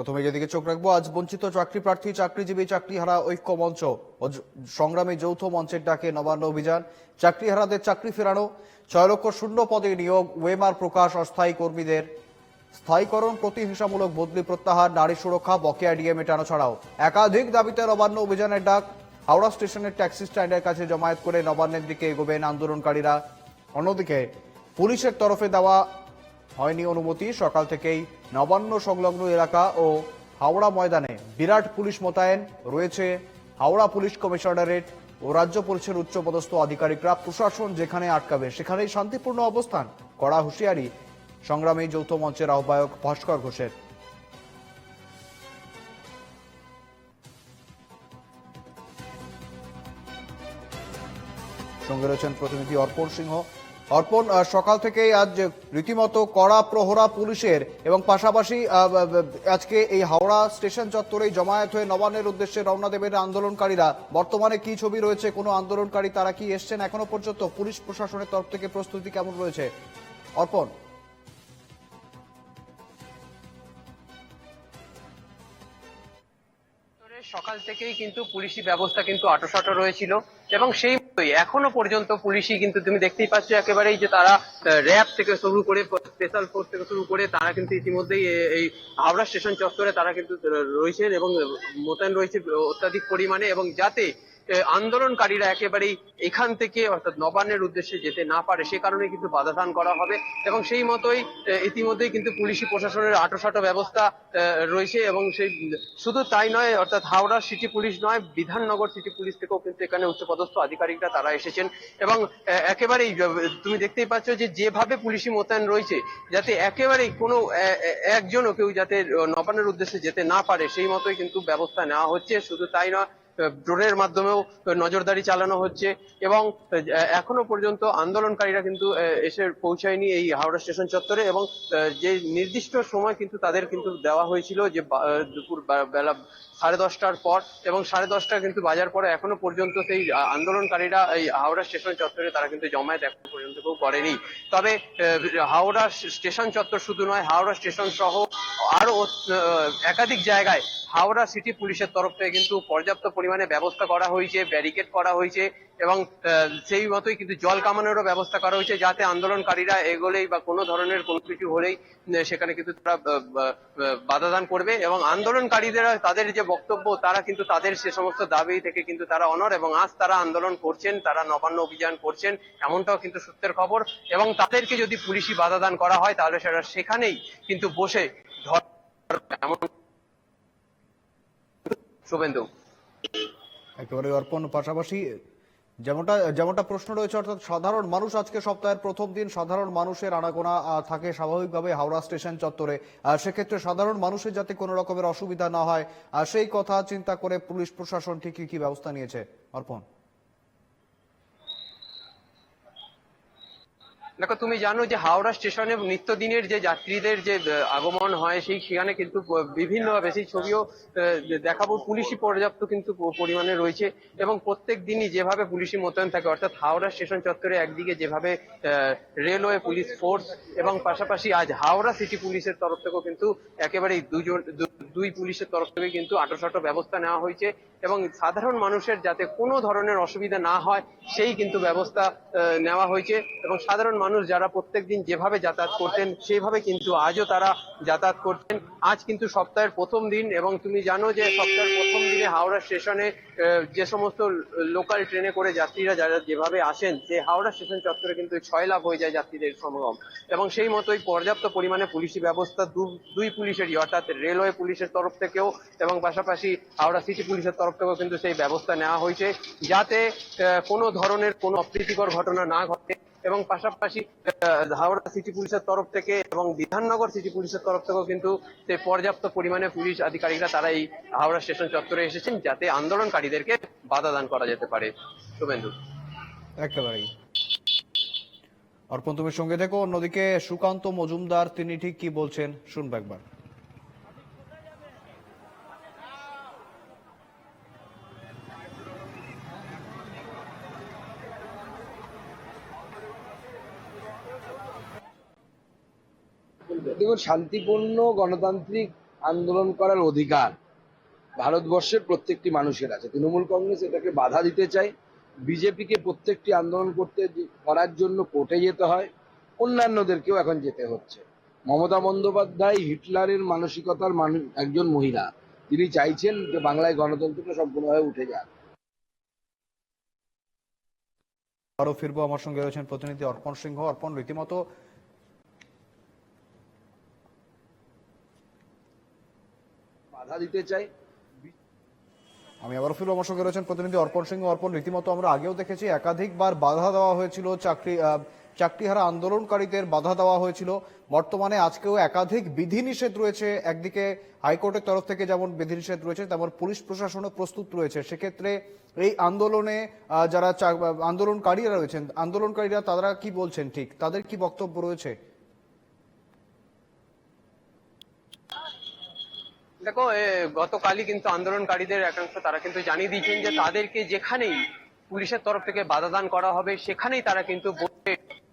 প্রথমে যেদিকে চোখ রাখব। আজ বঞ্চিত চাকরি প্রার্থী, চাকরিজীবী, চাকরিহারা ঐক্য মঞ্চ য- যৌথ মঞ্চের ডাকে নবান্ন অভিযান। চাকরিহারাদের চাকরি ফেরানো, ছয় লক্ষ শূন্য পদে নিয়োগ, ওয়েমার প্রকাশ, অস্থায়ী কর্মীদের স্থায়ীকরণ, প্রতিহিংসামূলক বদলি প্রত্যাহার, নারী সুরক্ষা, বকেয়া ডিএ মেটানো ছাড়াও। একাধিক দাবিতে নবান্ন অভিযানের ডাক, হাওড়া স্টেশনের ট্যাক্সি স্ট্যান্ডের কাছে জমায়েত করে নবান্নের দিকে এগোবেন আন্দোলনকারীরা। অন্যদিকে পুলিশের তরফে দেওয়া হয়নি অনুমতি। সকাল থেকেই নবান্ন সংলগ্ন এলাকা ও হাওড়া ময়দানে বিরাট পুলিশ মোতায়েন রয়েছে। হাওড়া পুলিশ কমিশনারেট ও রাজ্য পুলিশের উচ্চপদস্থ আধিকারিকরা প্রশাসন যেখানে আটকাবে সেখানেই শান্তিপূর্ণ অবস্থান কড়া হুঁশিয়ারি সংগ্রামী যৌথ মঞ্চের আহ্বায়ক ভাস্কর ঘোষের। সঙ্গে রয়েছেন প্রতিনিধি অর্পণ সিংহ। অর্পণ সকাল থেকেই আজ রীতিমতো কড়া প্রহরা পুলিশের এবং পাশাপাশি আজকে এই হাওড়া স্টেশন চত্বরেই জমায়েত হয়ে নবান্নের উদ্দেশ্যে রওনা দেবেন আন্দোলনকারীরা। বর্তমানে কি ছবি রয়েছে, কোনো আন্দোলনকারী, তারা কি এসছেন এখনও পর্যন্ত? পুলিশ প্রশাসনের তরফ থেকে প্রস্তুতি কেমন রয়েছে? অর্পণ। সকাল থেকেই কিন্তু পুলিশি ব্যবস্থা কিন্তু আটোসাটো রয়েছিল এবং সেই মতোই এখনও পর্যন্ত পুলিশই কিন্তু তুমি দেখতেই পাচ্ছ একেবারেই যে তারা র্যাব থেকে শুরু করে স্পেশাল ফোর্স থেকে শুরু করে তারা কিন্তু ইতিমধ্যেই এই হাওড়া স্টেশন চত্বরে তারা কিন্তু রয়েছেন এবং মোতায়েন রয়েছে অত্যাধিক পরিমাণে এবং যাতে আন্দোলনকারীরা একেবারেই এখান থেকে, অর্থাৎ নবান্নের উদ্দেশ্যে যেতে না পারে, সে কারণে কিন্তু বাধাদান করা হবে। এবং সেই মতোই ইতিমধ্যেই কিন্তু পুলিশি প্রশাসনের আটোসাটো ব্যবস্থা রয়েছে এবং সেই, শুধু তাই নয়, অর্থাৎ হাওড়া সিটি পুলিশ নয়, বিধাননগর সিটি পুলিশ থেকেও কিন্তু এখানে উচ্চপদস্থ আধিকারিকরা তারা এসেছেন। এবং একেবারেই তুমি দেখতেই পাচ্ছ যে যেভাবে পুলিশি মোতায়েন রয়েছে, যাতে একেবারেই কোনো একজনও কেউ যাতে, নবান্নের উদ্দেশ্যে যেতে না পারে, সেই মতোই কিন্তু ব্যবস্থা নেওয়া হচ্ছে। শুধু তাই নয় ড্রোনের মাধ্যমেও নজরদারি চালানো হচ্ছে এবং এখনও পর্যন্ত আন্দোলনকারীরা কিন্তু এসে পৌঁছায়নি এই হাওড়া স্টেশন চত্বরে এবং যে নির্দিষ্ট সময় কিন্তু তাদের কিন্তু দেওয়া হয়েছিল যে দুপুর বেলা সাড়ে দশটার পর এবং সাড়ে দশটা কিন্তু বাজার পরে এখনও পর্যন্ত সেই আন্দোলনকারীরা এই হাওড়া স্টেশন চত্বরে তারা কিন্তু জমায়েত এখনও পর্যন্ত কেউ করেনি। তবে হাওড়া স্টেশন চত্বর শুধু নয়, হাওড়া স্টেশন সহ আরও একাধিক জায়গায় হাওড়া সিটি পুলিশের তরফ থেকে কিন্তু পর্যাপ্ত পরিমাণে ব্যবস্থা করা হয়েছে ব্যারিকেড করা হয়েছে এবং সেই মতোই কিন্তু জল কামানোরও ব্যবস্থা করা হয়েছে যাতে আন্দোলনকারীরা এগোলেই বা কোনো ধরনের কোনো কিছু হলেই সেখানে কিন্তু তারা বাধাদান করবে এবং আন্দোলনকারীদের তাদের যে বক্তব্য, তারা কিন্তু তাদের সে সমস্ত দাবি থেকে কিন্তু তারা অনর এবং আজ তারা আন্দোলন করছেন, তারা নবান্ন অভিযান করছেন, এমনটাও কিন্তু সূত্রের খবর এবং তাদেরকে যদি পুলিশি বাধাদান করা হয়, তাহলে সেটা সেখানেই কিন্তু বসে ধর এমন শুভেন্দু। একেবারে অর্পণ পাশাপাশি যেমনটা যেমনটা প্রশ্ন রয়েছে, অর্থাৎ সাধারণ মানুষ আজকে সপ্তাহের প্রথম দিন সাধারণ মানুষের আনাগোনা থাকে স্বাভাবিকভাবে হাওড়া স্টেশন চত্বরে। সেক্ষেত্রে সাধারণ মানুষের যাতে কোনো রকমের অসুবিধা না হয় সেই কথা চিন্তা করে পুলিশ প্রশাসন ঠিক কি কি ব্যবস্থা নিয়েছে? অর্পণ। দেখো, তুমি জানো যে হাওড়া স্টেশনে নিত্যদিনের যে যাত্রীদের যে আগমন হয়, সেই সেখানে কিন্তু বিভিন্ন সেই ছবিও দেখাবো। পুলিশি পর্যাপ্ত কিন্তু পরিমাণে রয়েছে এবং প্রত্যেক দিনই যেভাবে পুলিশি মোতায়েন থাকে, অর্থাৎ হাওড়া স্টেশন চত্বরে একদিকে যেভাবে রেলওয়ে পুলিশ ফোর্স এবং পাশাপাশি আজ হাওড়া সিটি পুলিশের তরফ থেকেও কিন্তু একেবারেই দুজন দুই পুলিশের তরফ থেকে কিন্তু আটোসাটো ব্যবস্থা নেওয়া হয়েছে এবং সাধারণ মানুষের যাতে কোনো ধরনের অসুবিধা না হয়, সেই কিন্তু ব্যবস্থা নেওয়া হয়েছে এবং সাধারণ যারা প্রত্যেকদিন যেভাবে যাতায়াত করতেন, সেইভাবে কিন্তু আজও তারা যাতায়াত করতেন। আজ কিন্তু সপ্তাহের প্রথম দিন এবং তুমি জানো যে সপ্তাহের প্রথম দিনে হাওড়া স্টেশনে যে সমস্ত লোকাল ট্রেনে করে যাত্রীরা যারা যেভাবে আসেন যে হাওড়া স্টেশন চত্বরে কিন্তু ছয় লাখ হয়ে যায় যাত্রীদের সমাগম। এবং সেই মতোই পর্যাপ্ত পরিমাণে পুলিশি ব্যবস্থা দুই পুলিশেরই, অর্থাৎ রেলওয়ে পুলিশের তরফ থেকেও এবং পাশাপাশি হাওড়া সিটি পুলিশের তরফ থেকেও কিন্তু সেই ব্যবস্থা নেওয়া হয়েছে। যাতে কোনো ধরনের কোনো অপ্রীতিকর ঘটনা না ঘটে। এবং পাশাপাশি হাওড়া সিটি পুলিশের তরফ থেকে এবং বিধাননগর সিটি পুলিশের তরফ থেকেও কিন্তু সেই পর্যাপ্ত পরিমাণে পুলিশ আধিকারিকরা তারা এই হাওড়া স্টেশন চত্বরে এসেছেন যাতে আন্দোলনকারীদেরকে বাধা দান করা যেতে পারে। শুভেন্দু। একেবারেই। অর্পণ, তুমি সঙ্গে দেখো অন্যদিকে সুকান্ত মজুমদার, তিনি ঠিক কি বলছেন? শুনব একবার। দেখুন, শান্তিপূর্ণ গণতান্ত্রিক আন্দোলন করার অধিকার ভারতবর্ষের প্রত্যেকটি মানুষের আছে। তৃণমূল কংগ্রেস এটাকে বাধা দিতে চায়। বিজেপিকে প্রত্যেকটি আন্দোলন করতে করার জন্য কোর্টে যেতে হয়। অন্যান্যদেরকেও এখন যেতে হচ্ছে। মমতা বন্দ্যোপাধ্যায় হিটলারের মানসিকতার মানুষ একজন মহিলা। তিনি চাইছেন যে বাংলায় গণতন্ত্রটা সম্পূর্ণভাবে উঠে যাক। আরও ফিরবো আমার সঙ্গে রয়েছেন প্রতিনিধি অর্পণ সিংহ। অর্পণ, রীতিমতো বাধা দিতে চায় আমি আবার ফিরবো আমার সঙ্গে রয়েছেন প্রতিনিধি অর্পণ সিংহ। অর্পণ রীতিমতো আমরা আগেও দেখেছি একাধিকবার বাধা দেওয়া হয়েছিল চাকরি আহ, চাকরিহারা আন্দোলনকারীদের বাধা দেওয়া হয়েছিল। বর্তমানে আজকেও একাধিক বিধিনিষেধ রয়েছে। একদিকে হাইকোর্টের তরফ থেকে যেমন বিধিনিষেধ রয়েছে তেমন পুলিশ প্রশাসনও প্রস্তুত রয়েছে। সেক্ষেত্রে এই আন্দোলনে যারা আন্দোলনকারীরা রয়েছেন আন্দোলনকারীরা তারা কি বলছেন ঠিক? তাদের কি বক্তব্য রয়েছে? দেখো গতকালই কিন্তু আন্দোলনকারীদের একাংশ তারা কিন্তু জানিয়ে দিয়েছেন যে তাদেরকে যেখানেই পুলিশের তরফ থেকে বাধা দান করা হবে, সেখানেই তারা কিন্তু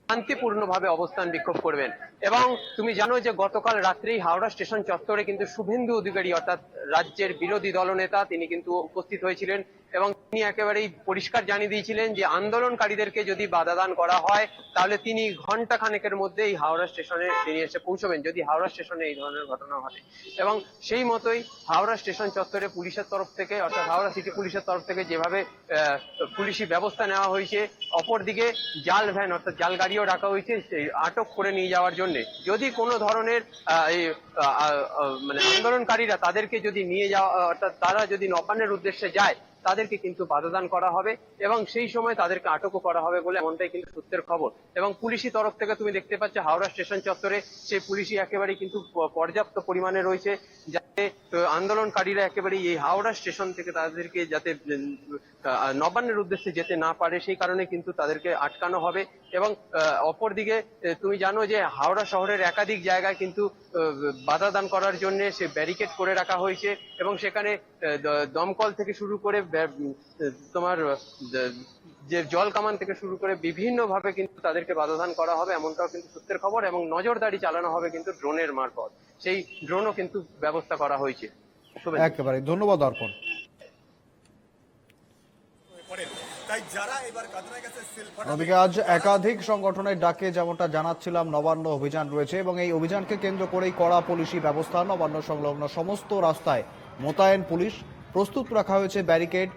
শান্তিপূর্ণভাবে অবস্থান বিক্ষোভ করবেন। এবং তুমি জানো যে গতকাল রাত্রেই হাওড়া স্টেশন চত্বরে কিন্তু শুভেন্দু অধিকারী, অর্থাৎ রাজ্যের বিরোধী দলনেতা, তিনি কিন্তু উপস্থিত হয়েছিলেন। এবং তিনি একেবারেই পরিষ্কার জানিয়ে দিয়েছিলেন যে আন্দোলনকারীদেরকে যদি বাধা দান করা হয়, তাহলে তিনি ঘণ্টা খানেকের মধ্যে এই হাওড়া স্টেশনে তিনি এসে পৌঁছবেন, যদি হাওড়া স্টেশনে এই ধরনের ঘটনা ঘটে। এবং সেই মতোই হাওড়া স্টেশন চত্বরে পুলিশের তরফ থেকে, অর্থাৎ হাওড়া সিটি পুলিশের তরফ থেকে যেভাবে পুলিশি ব্যবস্থা নেওয়া হয়েছে, অপরদিকে জাল ভ্যান, অর্থাৎ জাল গাড়িও রাখা হয়েছে আটক করে নিয়ে যাওয়ার জন্য। যদি কোনো ধরনের মানে আন্দোলনকারীরা তাদেরকে যদি নিয়ে যাওয়া, অর্থাৎ তারা যদি নবান্নের উদ্দেশ্যে যায় তাদেরকে কিন্তু বাধাদান করা হবে এবং সেই সময় তাদেরকে আটকও করা হবে বলে এমনটাই কিন্তু সূত্রের খবর। এবং পুলিশি তরফ থেকে তুমি দেখতে পাচ্ছ হাওড়া স্টেশন চত্বরে সেই পুলিশি একেবারে কিন্তু পর্যাপ্ত পরিমাণে রয়েছে। আন্দোলনকারীরা একেবারে এই হাওড়া স্টেশন থেকে তাদেরকে যাতে নবান্নের উদ্দেশ্যে যেতে না পারে, সেই কারণে কিন্তু তাদেরকে আটকানো হবে। এবং অপরদিকে তুমি জানো যে, হাওড়া শহরের একাধিক জায়গায় কিন্তু বাধা দান করার জন্য সে ব্যারিকেড করে রাখা হয়েছে। এবং সেখানে দমকল থেকে শুরু করে তোমার যে জল কামান থেকে শুরু করে বিভিন্ন ভাবে কিন্তু তাদেরকে বাধাদান করা হবে এমনটাও কিন্তু সূত্রের খবর এবং নজরদারি চালানো হবে কিন্তু ড্রোনের মারফত। সেই ড্রোনও কিন্তু ব্যবস্থা করা হয়েছে। একেবারে ধন্যবাদ অর্পণ। অন্যদিকে আজ একাধিক সংগঠনের ডাকে যেমনটা জানাচ্ছিলাম নবান্ন অভিযান রয়েছে এবং এই অভিযানকে কেন্দ্র করেই কড়া পুলিশি ব্যবস্থা নবান্ন সংলগ্ন সমস্ত রাস্তায় মোতায়েন পুলিশ প্রস্তুত রাখা হয়েছে ব্যারিকেড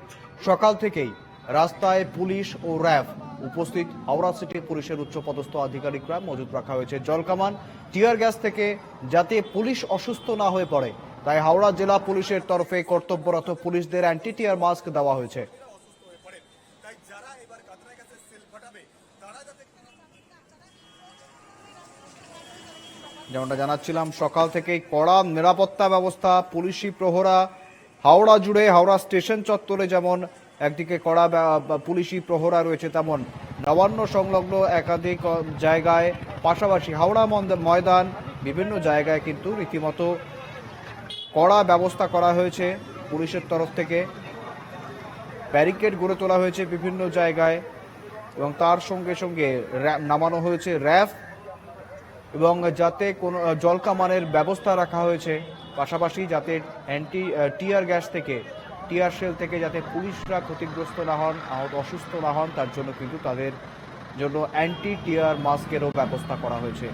সকাল থেকেই। রাস্তায় পুলিশ ও র্যাব উপস্থিত। হাওড়া সিটি পুলিশের উচ্চপদস্থ আধিকারিকরা মজুত রাখা হয়েছে জলকামান। টিয়ার গ্যাস থেকে যাতে পুলিশ অসুস্থ না হয়ে পড়ে, তাই হাওড়া জেলা পুলিশের তরফে কর্তব্যরত পুলিশদের অ্যান্টি টিয়ার মাস্ক দেওয়া হয়েছে। হয়ে যেমনটা জানাচ্ছিলাম, সকাল থেকেই কড়া নিরাপত্তা ব্যবস্থা, পুলিশি প্রহরা, হাওড়া জুড়ে হাওড়া স্টেশন চত্বরে যেমন একদিকে কড়া পুলিশি প্রহরা রয়েছে তেমন। নবান্ন সংলগ্ন একাধিক জায়গায়, পাশাপাশি হাওড়া ময়দান, বিভিন্ন জায়গায় কিন্তু রীতিমতো কড়া ব্যবস্থা করা হয়েছে পুলিশের তরফ থেকে। ব্যারিকেড গড়ে তোলা হয়েছে বিভিন্ন জায়গায় এবং তার সঙ্গে সঙ্গে নামানো হয়েছে র্যাফ এবং যাতে কোনো জলকামানের ব্যবস্থা রাখা হয়েছে। পাশাপাশি যাতে অ্যান্টি টিয়ার গ্যাস থেকে টিয়ার শেল থেকে যাতে পুলিশরা ক্ষতিগ্রস্ত না হন, আহত, অসুস্থ না হন, তার জন্য কিন্তু তাদের জন্য অ্যান্টি টিয়ার মাস্কেরও ব্যবস্থা করা হয়েছে।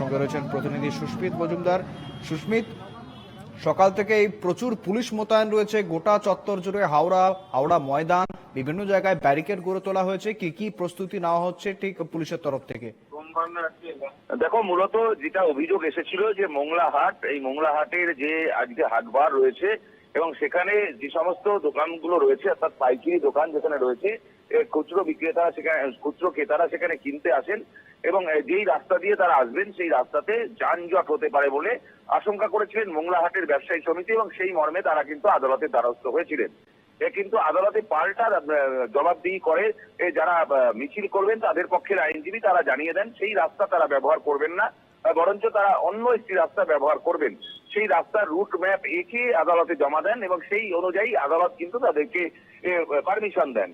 সঙ্গে রয়েছেন প্রতিনিধি সুস্মিত মজুমদার। সুস্মিত সকাল থেকেই প্রচুর পুলিশ মোতায়েন রয়েছে। গোটা চত্বর জুড়ে হাওড়া হাওড়া ময়দান, বিভিন্ন জায়গায় ব্যারিকেড গড়ে তোলা হয়েছে। কি কি প্রস্তুতি নেওয়া হচ্ছে ঠিক পুলিশের তরফ থেকে? দেখো, মূলত যেটা অভিযোগ এসেছিল যে মোংলা হাট এই মোংলা হাটের যে আজকে হাটবার রয়েছে এবং সেখানে যে সমস্ত দোকানগুলো রয়েছে, অর্থাৎ পাইকারি দোকান যেখানে রয়েছে খুচরো বিক্রেতারা সেখানে, খুচরো ক্রেতারা সেখানে কিনতে আসেন এবং যেই রাস্তা দিয়ে তারা আসবেন, সেই রাস্তাতে যানজট হতে পারে বলে আশঙ্কা করেছিলেন মোংলা হাটের ব্যবসায়ী সমিতি এবং সেই মর্মে তারা কিন্তু আদালতের দ্বারস্থ হয়েছিলেন। কিন্তু আদালতে পাল্টা জবাবদিহি করে যারা মিছিল করবেন, তাদের পক্ষের আইনজীবী তারা জানিয়ে দেন, সেই রাস্তা তারা ব্যবহার করবেন না বরঞ্চ তারা অন্য একটি রাস্তা ব্যবহার করবেন। সেই রাস্তার রুট ম্যাপ এঁকে আদালতে জমা দেন এবং সেই অনুযায়ী আদালত কিন্তু তাদেরকে পারমিশন দেন।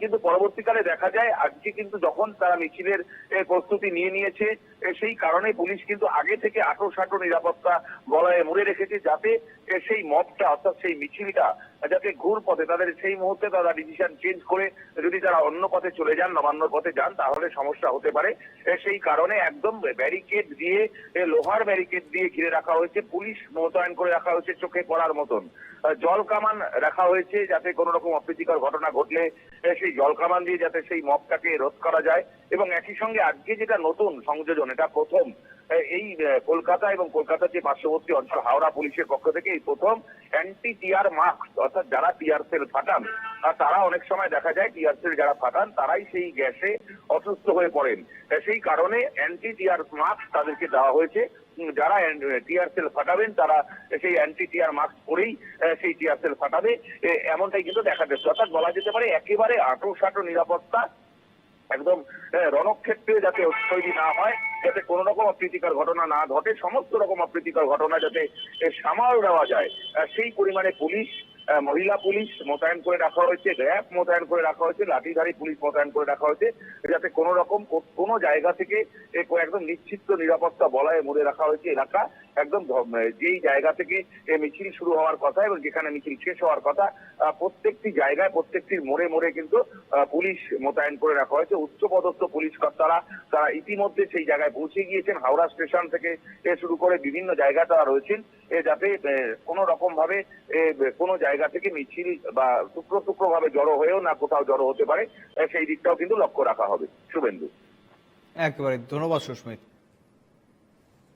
কিন্তু পরবর্তীকালে দেখা যায়, আজকে কিন্তু যখন তারা মিছিলের প্রস্তুতি নিয়ে নিয়েছে সেই কারণে পুলিশ কিন্তু আগে থেকে আটো সাটো নিরাপত্তা বলয়ে মুড়ে রেখেছে যাতে সেই মবটা অর্থাৎ সেই মিছিলটা যাতে ঘুর পথে তাদের সেই মুহূর্তে তারা ডিসিশন চেঞ্জ করে যদি তারা অন্য পথে চলে যান, নবান্ন পথে যান, তাহলে সমস্যা হতে পারে। সেই কারণে একদম ব্যারিকেড দিয়ে লোহার ব্যারিকেড দিয়ে ঘিরে রাখা হয়েছে, পুলিশ মোতায়েন করে রাখা হয়েছে চোখে পড়ার মতন। জল কামান রাখা হয়েছে যাতে কোনো রকম অপ্রীতিকর ঘটনা ঘটলে সেই জল কামান দিয়ে যাতে সেই মবটাকে রোধ করা যায়। এবং একই সঙ্গে আজকে যেটা নতুন সংযোজন, এটা প্রথম। এই কলকাতা এবং কলকাতার যে পার্শ্ববর্তী অঞ্চল, হাওড়া পুলিশের পক্ষ থেকে এই প্রথম অ্যান্টি টিয়ার মাস্ক, অর্থাৎ যারা টিয়ার সেল ফাটান তারা অনেক সময় দেখা যায় টিয়ার সেল যারা ফাটান, তারাই সেই গ্যাসে অসুস্থ হয়ে পড়েন। সেই কারণে অ্যান্টি টিয়ার মাস্ক তাদেরকে দেওয়া হয়েছে। যারা টিয়ার সেল ফাটাবেন, তারা সেই অ্যান্টি টিয়ার মাস্ক পরেই সেই টিয়ার সেল ফাটাবে। এমনটাই কিন্তু দেখা যাচ্ছে অর্থাৎ বলা যেতে পারে একেবারে আটো সাটো নিরাপত্তা একদম আহ, রণক্ষেত্রে যাতে তৈরি না হয় যাতে কোনো রকম অপ্রীতিকর ঘটনা না ঘটে সমস্ত রকম অপ্রীতিকর ঘটনা যাতে সামাল দেওয়া যায়। সেই পরিমাণে পুলিশ মহিলা পুলিশ মোতায়েন করে রাখা হয়েছে র্যাব মোতায়েন করে রাখা হয়েছে লাঠিধারী পুলিশ মোতায়েন করে রাখা হয়েছে যাতে কোনো রকম কোনো জায়গা থেকে একদম নিশ্চিত নিরাপত্তা বলায় মুড়ে রাখা হয়েছে এলাকা। একদম যেই জায়গা থেকে মিছিল শুরু হওয়ার কথা এবং যেখানে মিছিল শেষ হওয়ার কথা প্রত্যেকটি জায়গায়, প্রত্যেকটির মোড়ে মোড়ে কিন্তু পুলিশ মোতায়েন করে রাখা হয়েছে। উচ্চপদস্থ পুলিশ কর্তারা, তারা ইতিমধ্যে সেই জায়গায় পৌঁছে গিয়েছেন। হাওড়া স্টেশন থেকে শুরু করে বিভিন্ন জায়গায় তারা রয়েছেন। যাতে কোনো রকম ভাবে কোনো জায়গা থেকে মিছিল বা টুকরো টুকরো ভাবে জড়ো হয়েও না কোথাও জড়ো হতে পারে সেই দিকটাও কিন্তু লক্ষ্য রাখা হবে। শুভেন্দু। একেবারে ধন্যবাদ সুস্মিত।